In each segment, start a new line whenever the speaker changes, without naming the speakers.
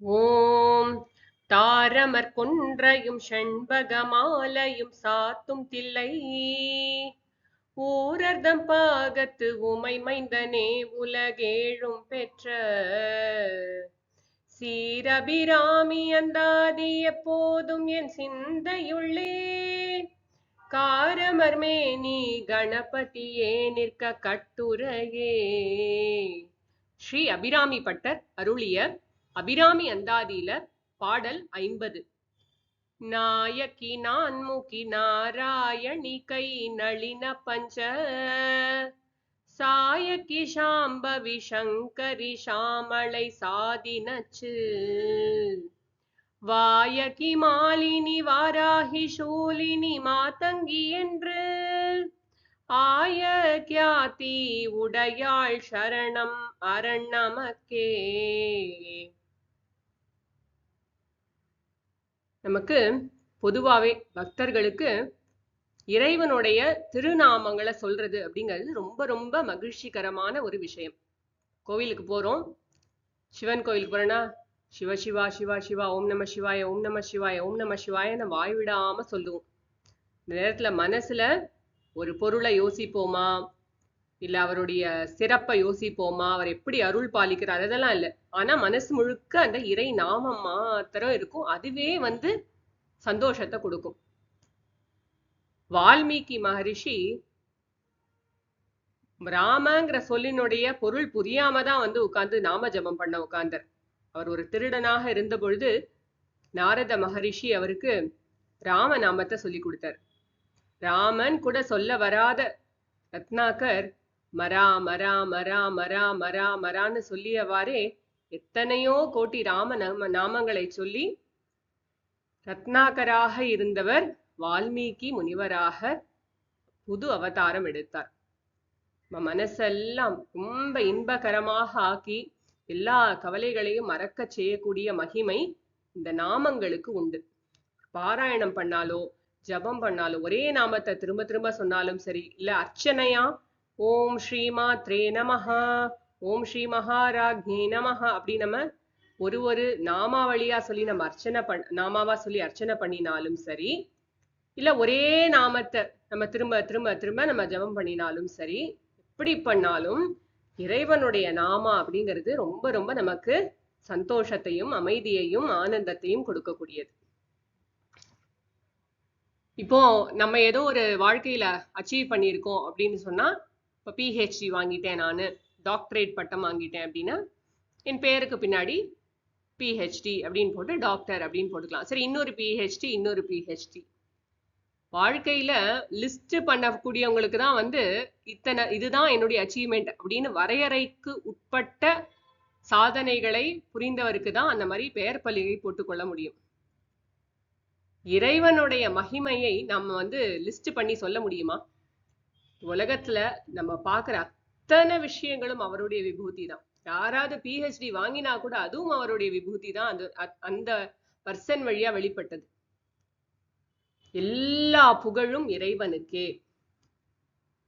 ஓம் தாரமர் கொன்றையும் ஷண்பகமாலையும் சாத்தும் தில்லை. ஊரர்தம் பாகத்து உமை மைந்தனே உலகேழும் பெற்ற. சீரபிராமி அந்தாதி எப்போதும் என் சிந்தையுள்ளே. காரமர்மே நீ கணபதியே நிற்க கட்டுரையே. ஸ்ரீ அபிராமி பட்டர் அருளிய அபிராமி அந்தாதியில பாடல் ஐம்பது. நாயகி நான்முகி நாராயணி கை நளின பஞ்ச. சாயகி சாம்பவி சங்கரி சாமளை சாதினச்சு. வாயகி மாலினி வாராகி சூலினி மாதங்கி என்று. ஆய கியாதி உடையாள் சரணம் அரண் நமக்கே நமக்கு பொதுவாகவே பக்தர்களுக்கு இறைவனுடைய திருநாமங்களை சொல்றது அப்படிங்கிறது ரொம்ப ரொம்ப மகிழ்ச்சிகரமான ஒரு விஷயம். கோவிலுக்கு போகிறோம் சிவன் கோவிலுக்கு போகிறோன்னா சிவ சிவா சிவா சிவா ஓம் நம சிவாய ஓம் நம சிவாய ஓம் நம சிவாய நம்ம வாய் சொல்லுவோம். இந்த நேரத்தில் மனசில் ஒரு பொருளை யோசிப்போமா? இல்ல அவருடைய சிறப்பை யோசிப்போமா? அவர் எப்படி அருள் பாலிக்கிறார்? அதெல்லாம் இல்லை. ஆனா மனசு முழுக்க அந்த இறை நாமம் மாத்திரம் இருக்கும். அதுவே வந்து சந்தோஷத்தை கொடுக்கும். வால்மீகி மகரிஷி ராமங்கிற சொல்லினுடைய பொருள் புரியாம தான் வந்து உட்கார்ந்து நாம ஜபம் பண்ண உட்கார்ந்தார். அவர் ஒரு திருடனாக இருந்த பொழுது நாரத மகரிஷி அவருக்கு ராம நாமத்தை சொல்லி கொடுத்தார். ராமன் கூட சொல்ல வராத ரத்னாகர் மரா மரா மரா மரா மரா மரான்னு சொல்லியவாறே எத்தனையோ கோட்டி ராம நாம நாமங்களை சொல்லி ரத்னாகராக இருந்தவர் வால்மீகி முனிவராக புது அவதாரம் எடுத்தார். மனசெல்லாம் ரொம்ப இன்பகரமாக ஆக்கி எல்லா கவலைகளையும் மறக்க செய்யக்கூடிய மகிமை இந்த நாமங்களுக்கு உண்டு. பாராயணம் பண்ணாலோ ஜபம் பண்ணாலும் ஒரே நாமத்தை திரும்ப திரும்ப சொன்னாலும் சரி இல்ல அர்ச்சனையா ஓம் ஸ்ரீமா த்ரே நமஹா. ஓம் ஸ்ரீ மகாராஜ்ஞே நமஹா அப்படி நம்ம ஒரு ஒரு நாமாவளியா சொல்லி நம்ம அர்ச்சனை பண் நாமாவா சொல்லி அர்ச்சனை பண்ணினாலும் சரி இல்ல ஒரே நாமத்தை நம்ம திரும்ப திரும்ப திரும்ப நம்ம ஜபம் பண்ணினாலும் சரி எப்படி பண்ணாலும் இறைவனுடைய நாமா அப்படிங்கிறது ரொம்ப ரொம்ப நமக்கு சந்தோஷத்தையும் அமைதியையும் ஆனந்தத்தையும் கொடுக்கக்கூடியது. இப்போ நம்ம ஏதோ ஒரு வாழ்க்கையில அச்சீவ் பண்ணியிருக்கோம் அப்படின்னு சொன்னா இப்போ பிஹெச்டி வாங்கிட்டேன் நான் டாக்டரேட் பட்டம் வாங்கிட்டேன் அப்படின்னா என் பேருக்கு பின்னாடி பிஹெச்டி அப்படின்னு போட்டு டாக்டர் அப்படின்னு போட்டுக்கலாம். சரி இன்னொரு பிஹெச்டி இன்னொரு பிஹெச்டி வாழ்க்கையில் லிஸ்ட் பண்ணக்கூடியவங்களுக்கு தான் வந்து இத்தனை இதுதான் என்னுடைய அச்சீவ்மெண்ட் அப்படின்னு வரையறைக்கு உட்பட்ட சாதனைகளை புரிந்தவருக்கு தான் அந்த மாதிரி பெயர் பலிகை போட்டுக்கொள்ள முடியும். இறைவனுடைய மகிமையை நம்ம வந்து லிஸ்ட் பண்ணி சொல்ல முடியுமா? உலகத்துல நம்ம பார்க்குற அத்தனை விஷயங்களும் அவருடைய விபூதி தான் யாராவது பிஹெச்டி வாங்கினா கூட அதுவும் அவருடைய விபூதி தான் அந்த அந்த பர்சன் வழியா வெளிப்பட்டது. எல்லா புகழும் இறைவனுக்கே.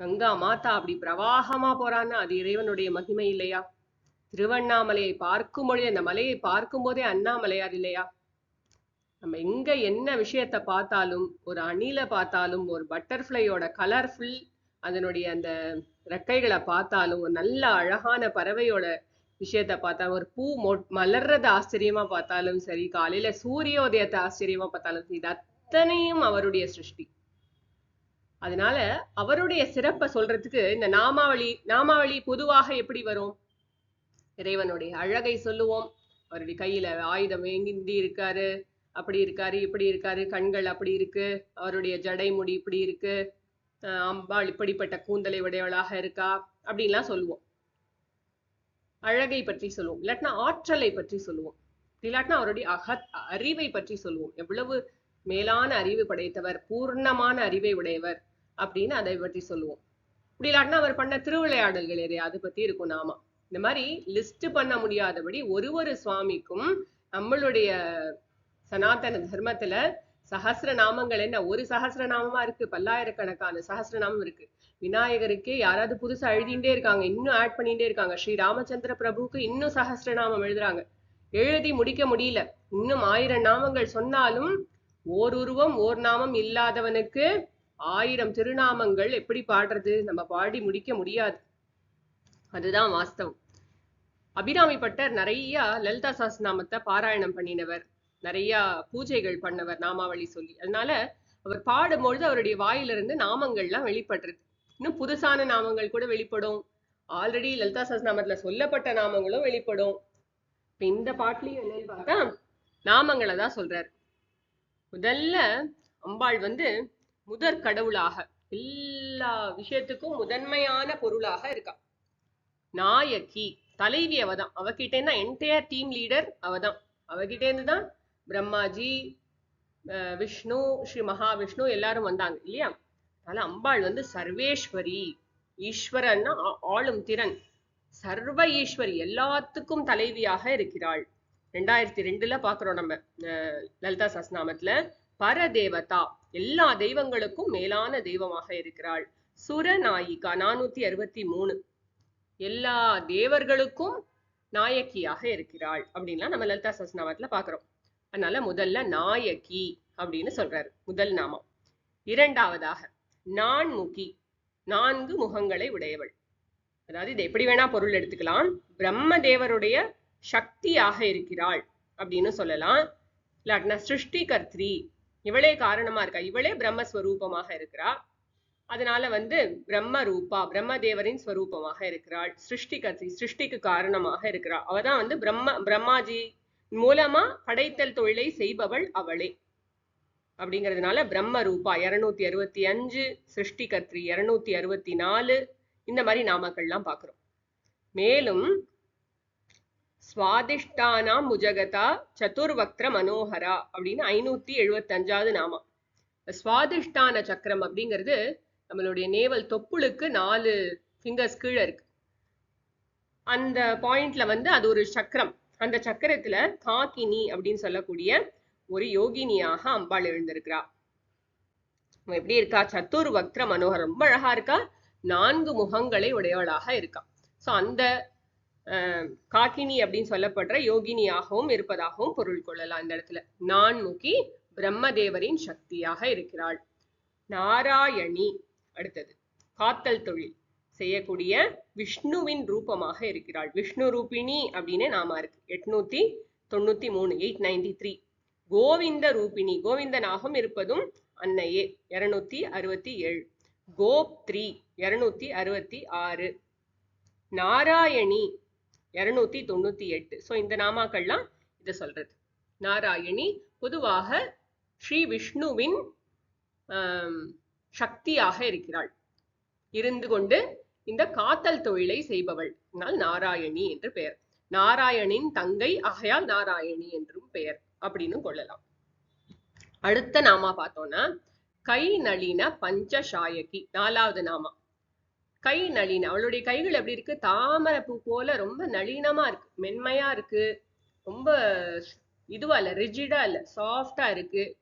கங்கா மாதா அப்படி பிரவாகமா போறான்னா அது இறைவனுடைய மகிமை இல்லையா? திருவண்ணாமலையை பார்க்கும் பொழுது அந்த மலையை பார்க்கும் போதே அண்ணாமலையார் இல்லையா? நம்ம எங்க என்ன விஷயத்த பார்த்தாலும் ஒரு அணில பார்த்தாலும் ஒரு பட்டர்ஃப்ளையோட கலர்ஃபுல் அதனுடைய அந்த ரெக்கைகளை பார்த்தாலும் ஒரு நல்ல அழகான பறவையோட விஷயத்த பார்த்தாலும் ஒரு பூ மொ மலர்றத ஆச்சரியமா பார்த்தாலும் சரி காலையில சூரியோதயத்தை ஆச்சரியமா பார்த்தாலும் சரி இது அத்தனையும் அவருடைய சிருஷ்டி. அதனால அவருடைய சிறப்பை சொல்றதுக்கு இந்த நாமாவளி நாமாவளி பொதுவாக எப்படி வரும்? இறைவனுடைய அழகை சொல்லுவோம். அவருடைய கையில ஆயுதம் ஏந்தி இருக்காரு. அப்படி இருக்காரு இப்படி இருக்காரு கண்கள் அப்படி இருக்கு. அவருடைய ஜடை முடி இப்படி இருக்கு. அம்பாள் இப்படிப்பட்ட கூந்தலை உடையவளாக இருக்கா? அப்படின்லாம் சொல்லுவோம். அழகை பற்றி சொல்லுவோம். இல்லாட்டினா ஆற்றலை பற்றி சொல்லுவோம். இல்லாட்டினா அவருடைய அகத் அறிவை பற்றி சொல்லுவோம். எவ்வளவு மேலான அறிவு படைத்தவர் பூர்ணமான அறிவை உடையவர் அப்படின்னு அதை பற்றி சொல்லுவோம். இப்படி இல்லாட்டினா அவர் பண்ண திருவிளையாடல்கள் எதையாவது பத்தி இருக்கும் நாம. இந்த மாதிரி லிஸ்ட் பண்ண முடியாதபடி ஒரு ஒரு சுவாமிக்கும் நம்மளுடைய சனாதன தர்மத்துல சஹஸ்ர நாமங்கள் என்ன? ஒரு சஹஸ்ர நாமமா இருக்கு. பல்லாயிரக்கணக்கான சஹஸ்ர நாமம் இருக்கு. விநாயகருக்கே யாராவது புதுசா எழுதிட்டே இருக்காங்க. இன்னும் ஆட் பண்ணிட்டே இருக்காங்க. ஸ்ரீ ராமச்சந்திர பிரபுவுக்கு இன்னும் சஹஸ்ர நாமம் எழுதுறாங்க. எழுதி முடிக்க முடியல. இன்னும் ஆயிரம் நாமங்கள் சொன்னாலும் ஓர் உருவம் ஓர் நாமம் இல்லாதவனுக்கு ஆயிரம் திருநாமங்கள் எப்படி பாடுறது? நம்ம பாடி முடிக்க முடியாது. அதுதான் வாஸ்தவம். அபிராமி பட்டர் நிறைய லலிதா சாஸ்திரநாமத்தை பாராயணம் பண்ணினவர். நிறைய பூஜைகள் பண்ணவர் நாமாவளி சொல்லி. அதனால அவர் பாடும்பொழுது அவருடைய வாயிலிருந்து நாமங்கள்லாம் வெளிப்படுறது இன்னும் புதுசான நாமங்கள் கூட வெளிப்படும். ஆல்ரெடி லலிதா சஸ்நாமத்துல சொல்லப்பட்ட நாமங்களும் வெளிப்படும். இப்ப இந்த பாட்டுலயும் என்னன்னு பார்த்தா நாமங்களை தான் சொல்றாரு. முதல்ல அம்பாள் வந்து முதற் கடவுளாக எல்லா விஷயத்துக்கும் முதன்மையான பொருளாக இருக்கா. நாயகி தலைவி அவதான். அவகிட்டே இருந்தா என்டையர் டீம் லீடர் அவதான். அவகிட்ட இருந்து தான் பிரம்மாஜி அஹ் விஷ்ணு ஸ்ரீ மகாவிஷ்ணு எல்லாரும் வந்தாங்க இல்லையா? அதனால அம்பாள் வந்து சர்வேஸ்வரி ஈஸ்வரன்னா ஆளும் திறன். சர்வ ஈஸ்வரி எல்லாத்துக்கும் தலைவியாக இருக்கிறாள். ரெண்டாயிரத்தி ரெண்டுல பாக்குறோம் நம்ம அஹ் லலிதா சஸ்நாமத்துல பரதேவதா எல்லா தெய்வங்களுக்கும் மேலான தெய்வமாக இருக்கிறாள். சுரநாயிகா நானூத்தி அறுபத்தி மூணு. எல்லா தேவர்களுக்கும் நாயக்கியாக இருக்கிறாள் அப்படின்லாம் நம்ம லலிதா சஸ்நாமத்துல பாக்குறோம். அதனால முதல்ல நாயகி அப்படின்னு சொல்றாரு முதல் நாமம். இரண்டாவதாக நான்முகி நான்கு முகங்களை உடையவள். அதாவது இதை எப்படி வேணா பொருள் எடுத்துக்கலாம். பிரம்ம தேவருடைய சக்தியாக இருக்கிறாள் அப்படின்னு சொல்லலாம். இல்லாட்டினா சிருஷ்டி கர்த்ரி இவளே காரணமா இருக்கா? இவளே பிரம்மஸ்வரூபமாக இருக்கிறா. அதனால வந்து பிரம்ம ரூபா பிரம்ம தேவரின் ஸ்வரூபமாக இருக்கிறாள். சிருஷ்டி கர்த்தி சிருஷ்டிக்கு காரணமாக இருக்கிறாள் அவதான் வந்து பிரம்ம பிரம்மாஜி மூலமா படைத்தல் தொழிலை செய்பவள் அவளே. அப்படிங்கிறதுனால பிரம்ம ரூபா இருநூத்தி அறுபத்தி அஞ்சு சிருஷ்டி கத்ரி இருநூத்தி அறுபத்தி நாலு இந்த மாதிரி நாமக்கள்லாம் பார்க்குறோம். மேலும் சுவாதிஷ்டானா முஜகதா சதுர்வக்ர மனோகரா அப்படின்னு ஐநூத்தி எழுபத்தஞ்சாவது நாமம். சுவாதிஷ்டான ஸ்வாதிஷ்டான சக்கரம் அப்படிங்கிறது நம்மளுடைய நேவல் தொப்புளுக்கு நாலு ஃபிங்கர்ஸ் கீழே இருக்கு. அந்த பாயிண்ட்ல வந்து அது ஒரு சக்கரம். அந்த சக்கரத்துல காக்கினி அப்படின்னு சொல்லக்கூடிய ஒரு யோகினியாக அம்பாள் எழுந்திருக்கிறா. எப்படி இருக்கா? சத்துர் வக்ர மனோகர். ரொம்ப அழகா இருக்கா? நான்கு முகங்களை உடையவளாக இருக்கா. சோ அந்த அஹ், காக்கினி அப்படின்னு சொல்லப்படுற யோகினியாகவும் இருப்பதாகவும் பொருள் கொள்ளலாம் இந்த இடத்துல. நான்முகி பிரம்மதேவரின் சக்தியாக இருக்கிறாள். நாராயணி அடுத்தது காத்தல் தொழில். செய்யக்கூடிய விஷ்ணுவின் ரூபமாக இருக்கிறாள். விஷ்ணு ரூபிணி அப்படின்னு நாம இருக்கு. எட்நூத்தி தொண்ணூத்தி மூணு எயிட் நைன்டி த்ரீ கோவிந்த ரூபிணி கோவிந்தனாகவும் இருப்பதும் அன்னையே. இருநூத்தி அறுபத்தி ஏழு. கோப்த்ரி இருநூத்தி அறுபத்தி ஆறு. நாராயணி இருநூத்தி தொண்ணூத்தி எட்டு. ஸோ இந்த நாமாக்கள்லாம் இதை சொல்றது. நாராயணி பொதுவாக ஸ்ரீ விஷ்ணுவின் சக்தியாக இருக்கிறாள். இருந்து கொண்டு இந்த காத்தல் தொழிலை செய்பவள். அதனால் நாராயணி என்று பெயர். நாராயணின் தங்கை ஆகையால் நாராயணி என்றும் பெயர் அப்படின்னு கொள்ளலாம். அடுத்த நாமா பார்த்தோம்னா கை நளின பஞ்சசாயகி நாலாவது நாமா. கை நளின அவளுடைய கைகள் எப்படி இருக்கு? தாமரை பூ போல ரொம்ப நளினமா இருக்கு. மென்மையா இருக்கு. ரொம்ப இதுவா இல்ல ரிஜிடா இல்ல சாஃப்டா இருக்கு.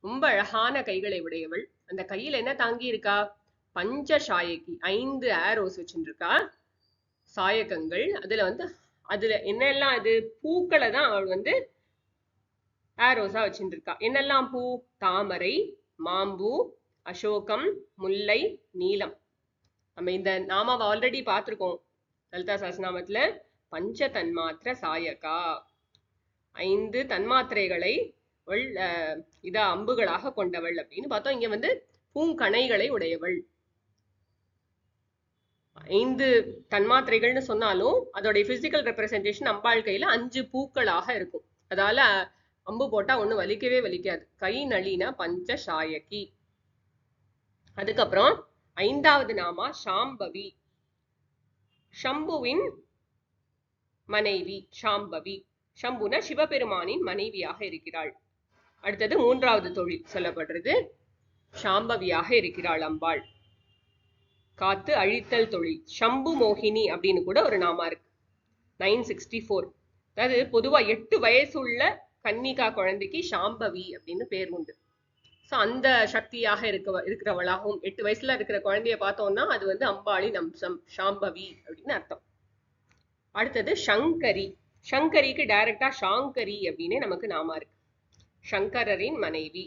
ரொம்ப அழகான கைகளை உடையவள். அந்த கையில என்ன தாங்கி இருக்கா பஞ்ச சாயகி ஐந்து ஆரோஸ் வச்சுருக்கா சாயகங்கள். அதுல வந்து அதுல என்னெல்லாம் இது பூக்களை தான் அவள் வந்து ஆரோஸா வச்சுருக்கா என்னெல்லாம் பூ? தாமரை மாம்பூ அசோகம் முல்லை நீலம். நம்ம இந்த நாம ஆல்ரெடி பார்த்திருக்கோம். லலிதா சஹஸ்ரநாமத்துல பஞ்ச தன்மாத்திர சாயகா. ஐந்து தன்மாத்திரைகளை இதா அம்புகளாக கொண்டவள் அப்படின்னு பார்த்தோம். இங்க வந்து பூங்கணைகளை உடையவள். ஐந்து தன்மாத்திரைகள்னு சொன்னாலும் அதோடைய பிசிக்கல் ரெப்ரசன்டேஷன் அம்பாள் கையில அஞ்சு பூக்களாக இருக்கும். அதால அம்பு போட்டா ஒண்ணு வலிக்கவே வலிக்காது. கை நளினா பஞ்ச சாயகி அதுக்கப்புறம் ஐந்தாவது நாமா ஷாம்பவி ஷம்புவின் மனைவி சாம்பவி ஷம்புனா சிவபெருமானின் மனைவியாக இருக்கிறாள். அடுத்தது மூன்றாவது தொழில் சொல்லப்படுறது. ஷாம்பவியாக இருக்கிறாள் அம்பாள். காத்து அழித்தல் தொழில். ஷம்பு மோகினி அப்படின்னு கூட ஒரு நாமா இருக்கு. Nine sixty four. அதாவது பொதுவா எட்டு வயசுள்ள கன்னிகா குழந்தைக்கு சாம்பவி அப்படின்னு பேர் உண்டு. ஸோ அந்த சக்தியாக இருக்க இருக்கிறவளாகவும் எட்டு வயசுல இருக்கிற குழந்தைய பார்த்தோம்னா அது வந்து அம்பாளின் அம்சம் சாம்பவி அப்படின்னு அர்த்தம். அடுத்தது சங்கரி சங்கரிக்கு டைரக்டா ஷாங்கரி அப்படின்னு நமக்கு நாமா இருக்கு. சங்கரரின் மனைவி.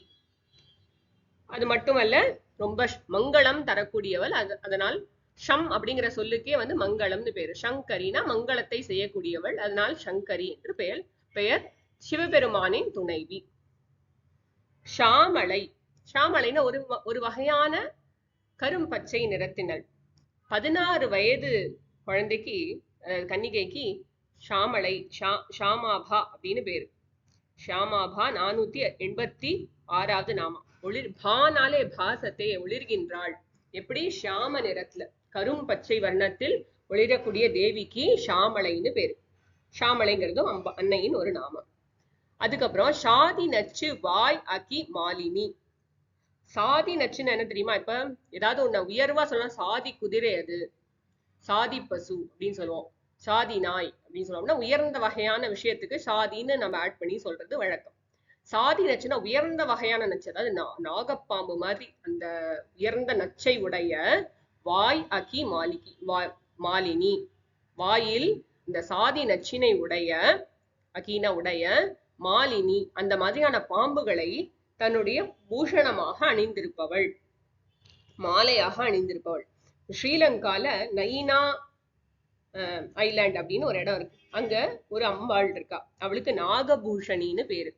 அது மட்டுமல்ல ரொம்ப மங்களம் தரக்கூடியவள். அது அதனால் ஷம் அப்படிங்கிற சொல்லுக்கே வந்து மங்களம்னு பேரு. சங்கரினா மங்களத்தை செய்யக்கூடியவள். அதனால் சங்கரி என்று பெயர். பெயர் சிவபெருமானின் துணைவி. ஷாமலை. ஷாமலைனா ஒரு வ- ஒரு வகையான கரும்பச்சை நிறத்தினள். பதினாறு வயது குழந்தைக்கு கன்னிகைக்கு ஷாமலை ஷா ஷாமாபா அப்படின்னு பேரு. ஷாமாபா நானூத்தி எண்பத்தி ஆறாவது நாமா ஒளிர் பானாலே பாசத்தே ஒளிர்கின்றாள். எப்படி? ஷாம நிறத்துல கரும் பச்சை வர்ணத்தில் ஒளிரக்கூடிய தேவிக்கு ஷாமலைன்னு பேரு. ஷாமலைங்கிறதும் அம்ப அன்னையின் ஒரு நாமம். அதுக்கப்புறம் சாதி நச்சு வாய் அகி மாலினி. சாதி நச்சுன்னு என்ன தெரியுமா இப்ப? ஏதாவது ஒண்ணு உயர்வா சொல்லலாம் சாதி குதிரை அது. சாதி பசு அப்படின்னு சொல்லுவோம். சாதி நாய் அப்படின்னு சொல்லுவோம்னா உயர்ந்த வகையான விஷயத்துக்கு சாதின்னு நம்ம ஆட் பண்ணி சொல்றது வழக்கம். சாதி நச்சுன்னா உயர்ந்த வகையான நச்சு அதாவது நா- நாகப்பாம்பு மாதிரி அந்த உயர்ந்த நச்சை உடைய வாய் அகி மாலிகி வா- மாலினி. வாயில் இந்த சாதி நச்சினை உடைய அகீனா உடைய மாலினி அந்த மாதிரியான பாம்புகளை தன்னுடைய பூஷணமாக அணிந்திருப்பவள். மாலையாக அணிந்திருப்பவள். ஸ்ரீலங்கால நைனா ஐலாண்ட் அப்படின்னு ஒரு இடம் இருக்கு. அங்க ஒரு அம்பாள் இருக்கா. அவளுக்கு நாகபூஷணின்னு பேரு.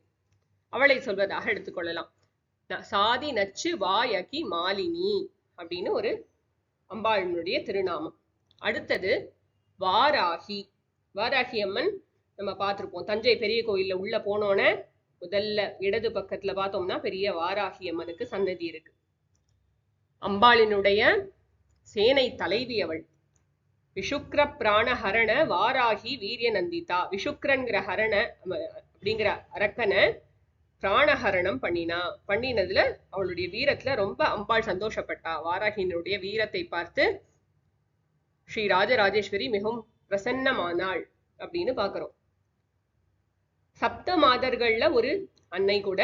அவளை சொல்வதாக எடுத்துக்கொள்ளலாம் சாதி நச்சு வாயகி மாலினி அப்படின்னு ஒரு அம்பாளினுடைய திருநாமம். அடுத்தது வாராகி. வாராகி அம்மன் நம்ம பார்த்திருப்போம். தஞ்சை பெரிய கோயில்ல உள்ள போனோன்னே முதல்ல இடது பக்கத்துல பார்த்தோம்னா பெரிய வாராகி அம்மனுக்கு சன்னதி இருக்கு. அம்பாளினுடைய சேனை தலைவி அவள். விஷுக்ர பிராணஹரண வாராகி வீரிய நந்திதா விஷுக்ரன்கிற ஹரண அப்படிங்கிற அரக்கனை பிராணஹரணம் பண்ணினா பண்ணினதுல அவளுடைய வீரத்துல ரொம்ப அம்பாள் சந்தோஷப்பட்டா. வாராகினுடைய வீரத்தை பார்த்து ஸ்ரீ ராஜராஜேஸ்வரி மிகவும் பிரசன்னமானாள் அப்படின்னு பாக்குறோம். சப்த மாதர்கள்ல ஒரு அன்னை கூட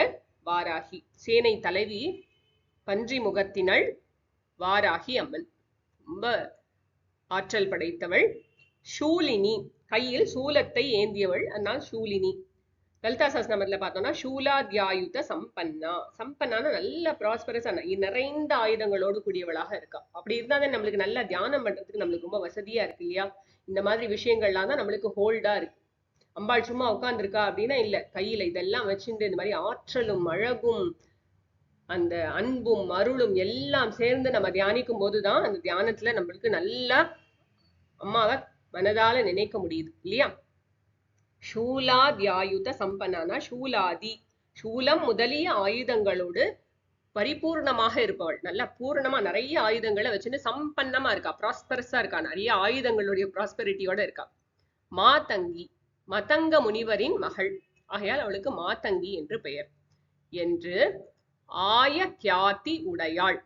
வாராகி. சேனை தலைவி பன்றி முகத்தினள் வாராகி அம்மன். ரொம்ப ஆற்றல் படைத்தவள். ஷூலினி கையில் சூலத்தை ஏந்தியவள். அதனால் ஷூலினி லலிதா சஸ்நாமத்துல பார்த்தோம்னா சூலாத்யாயுத சம்பன்னா. சம்பன்னான நல்ல ப்ராஸ்பரஸான நிறைந்த ஆயுதங்களோடு கூடியவளாக இருக்கா. அப்படி இருந்தாதான் நம்மளுக்கு நல்லா தியானம் பண்றதுக்கு நம்மளுக்கு ரொம்ப வசதியா இருக்கு இல்லையா? இந்த மாதிரி விஷயங்கள்லாம் தான் நம்மளுக்கு ஹோல்டா இருக்கு. அம்பாள் சும்மா உட்காந்துருக்கா அப்படின்னா இல்ல கையில இதெல்லாம் வச்சுட்டு இந்த மாதிரி ஆற்றலும் அழகும் அந்த அன்பும் அருளும் எல்லாம் சேர்ந்து நம்ம தியானிக்கும் போதுதான் அந்த தியானத்துல நம்மளுக்கு நல்லா அம்மாவை மனதால நினைக்க முடியுது இல்லையா? ஷூலாத்யாயுத சம்பன்னானா ஷூலாதி. சூலம் முதலிய ஆயுதங்களோடு பரிபூர்ணமாக இருப்பவள். நல்லா பூர்ணமா நிறைய ஆயுதங்களை வச்சுன்னு சம்பன்னமா இருக்கா ப்ராஸ்பரஸா இருக்கா நிறைய ஆயுதங்களுடைய ப்ராஸ்பெரிட்டியோட இருக்கா. மாதங்கி மதங்க முனிவரின் மகள். ஆகையால் அவளுக்கு மாதங்கி என்று பெயர். என்று ஆய கியாதி உடையாள்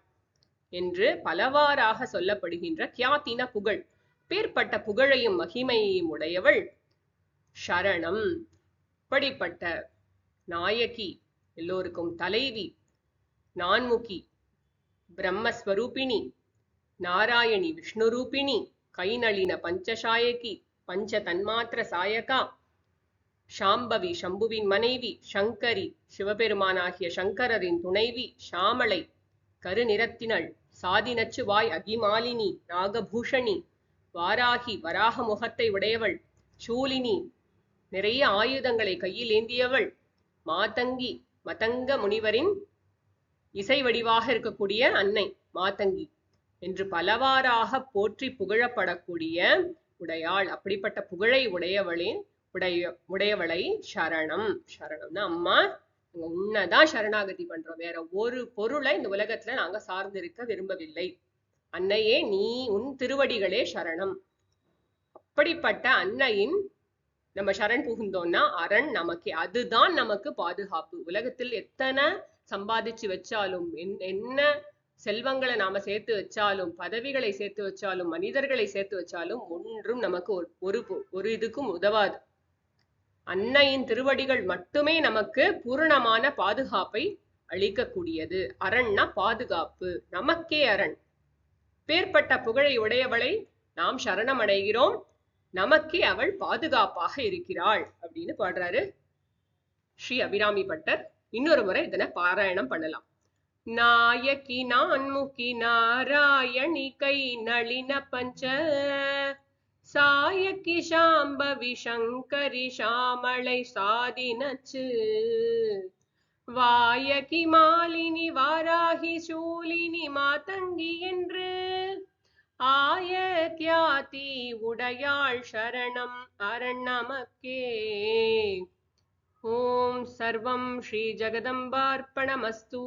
என்று பலவாறாக சொல்லப்படுகின்ற கியாத்தின புகழ். பேர்பட்ட புகழையும் மகிமையையும் உடையவள் சரணம். இப்படிப்பட்ட நாயகி எல்லோருக்கும் தலைவி நான்முகி பிரம்மஸ்வரூபிணி நாராயணி விஷ்ணுரூபிணி கைநளின பஞ்சசாயகி பஞ்ச தன்மாத்திர சாயகா சாம்பவி சம்புவின் மனைவி சங்கரி சிவபெருமானாகிய சங்கரரின் துணைவி ஷாமளை கருநிறத்தினள் சாதினச்சு வாய் அகிமாலினி நாகபூஷணி வாராகி வராக முகத்தை உடையவள் சூலினி நிறைய ஆயுதங்களை கையில் ஏந்தியவள் மாதங்கி மதங்க முனிவரின் இசை வடிவாக இருக்கக்கூடிய அன்னை மாதங்கி என்று பலவாறாக போற்றி புகழப்படக்கூடிய உடையாள். அப்படிப்பட்ட புகழை உடையவளே உடைய உடையவளை சரணம். சரணம்னா அம்மா நாங்க உன்னதான் சரணாகதி பண்றோம். வேற ஒரு பொருளை இந்த உலகத்துல நாங்க சார்ந்திருக்க விரும்பவில்லை. அன்னையே நீ உன் திருவடிகளே சரணம். அப்படிப்பட்ட அன்னையின் நம்ம சரண் புகுந்தோம்னா அரண் நமக்கு அதுதான் நமக்கு பாதுகாப்பு. உலகத்தில் எத்தனை சம்பாதிச்சு வச்சாலும் என்ன செல்வங்களை நாம சேர்த்து வச்சாலும் பதவிகளை சேர்த்து வச்சாலும் மனிதர்களை சேர்த்து வச்சாலும் ஒன்றும் நமக்கு ஒரு ஒரு ஒரு இதுக்கும் உதவாது. அன்னையின் திருவடிகள் மட்டுமே நமக்கு பூரணமான பாதுகாப்பை அளிக்கக்கூடியது. அரண்னா பாதுகாப்பு. நமக்கே அரண். பேர்பட்ட புகழை உடையவளை நாம் சரணம் அடைகிறோம் நமக்கே அவள் பாதுகாப்பாக இருக்கிறாள் அப்படின்னு பாடுறாரு ஸ்ரீ அபிராமி பட்டர். இன்னொரு முறை இதனை பாராயணம் பண்ணலாம். நாயகி நான்முகி நாராயணி கை நளின பஞ்ச. சாயக்கி சாம்பவி சங்கரி சாமளை சாதினச்சு. வாயகி மாலினி வாராகி சூலினி மாதங்கி என்று. ஆய கியாதி உடையாள் சரணம் அரண்ணமக்கே ஓம் சர்வம் ஸ்ரீ ஜெகதம்பார்ப்பணமஸ்தூ.